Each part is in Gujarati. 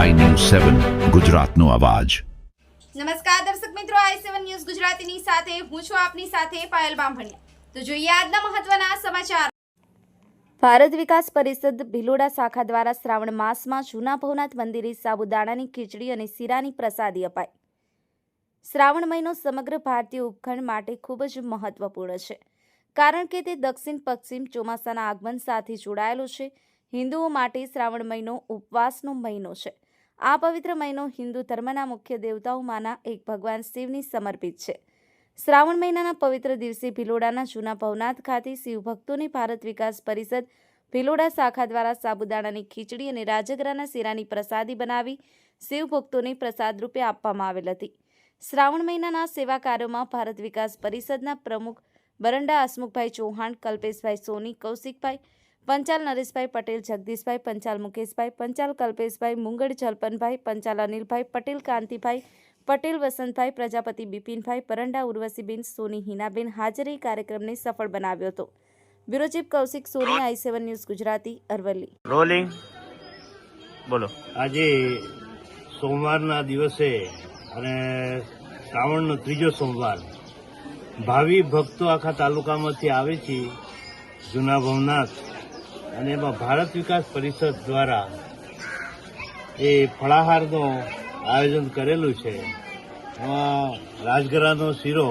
સેવન, ગુજરાતનો અવાજ. નમસ્કાર દર્શક મિત્રો, આઈ સેવન ન્યૂઝ ગુજરાતીની સાથે હું છું આપની સાથે પાયલ બામભણિયા. તો જોઈએ આજના મહત્વના સમાચાર. ભારત વિકાસ પરિષદ ભિલોડા શાખા દ્વારા શ્રાવણ માસમાં જૂના ભવનાથ મંદિરે સાબુદાણાની ખીચડી અને શીરાની પ્રસાદી અપાઈ. શ્રાવણ મહિનો સમગ્ર ભારતીય ઉપખંડ માટે ખૂબ જ મહત્વપૂર્ણ છે. કારણ કે તે દક્ષિણ પશ્ચિમ ચોમાસાના આગમન સાથે જોડાયેલો છે. હિન્દુઓ માટે શ્રાવણ મહિનો ઉપવાસનો મહિનો છે. આ પવિત્ર મહિનો હિન્દુ ધર્મના મુખ્ય દેવતાઓમાંના એક ભગવાન શિવની સમર્પિત છે. શ્રાવણ મહિનાના પવિત્ર દિવસે ભિલોડાના જૂના ભવનાથ ખાતે શિવભક્તોની ભારત વિકાસ પરિષદ ભિલોડા શાખા દ્વારા સાબુદાણાની ખીચડી અને રાજગરાના શીરાની પ્રસાદી બનાવી શિવભક્તોને પ્રસાદ રૂપે આપવામાં આવેલ હતી. શ્રાવણ મહિનાના સેવા કાર્યોમાં ભારત વિકાસ પરિષદના પ્રમુખ બરંડા હસમુખભાઈ ચૌહાણ, કલ્પેશભાઈ સોની, કૌશિકભાઈ પંચાલ નરેશભાઈ પટેલ જગદીશભાઈ પંચાલ મુકેશભાઈ પંચાલ કલ્પેશભાઈ મુંગળ જલપનભાઈ પંચાલ અનિલભાઈ પટેલ કાંતિભાઈ પટેલ વસંતભાઈ પ્રજાપતિ બિપિનભાઈ પરંડા ઉર્વશીબેન સોની હિનાબેન હાજરી કાર્યક્રમને સફળ બનાવ્યો હતો. Bureau chief Kaushik Soni I seven news Gujarati Aravalli. Rolling બોલો. આજે સોમવારના દિવસે અને શ્રાવણનો ત્રીજો સોમવાર ભાવિ ભક્તો આખા તાલુકામાંથી આવે છે. જૂના ભવનાથ અને એમાં ભારત વિકાસ પરિષદ દ્વારા એ ફળાહારનું આયોજન કરેલું છે. એમાં રાજગરાનો શીરો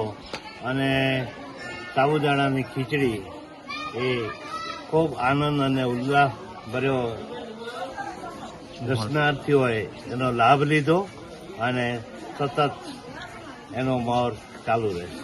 અને સાબુદાણાની ખીચડી એ ખૂબ આનંદ અને ઉલ્લાસ ભર્યો દર્શનાર્થીઓએ એનો લાભ લીધો અને સતત એનો મોર ચાલુ રહેશે.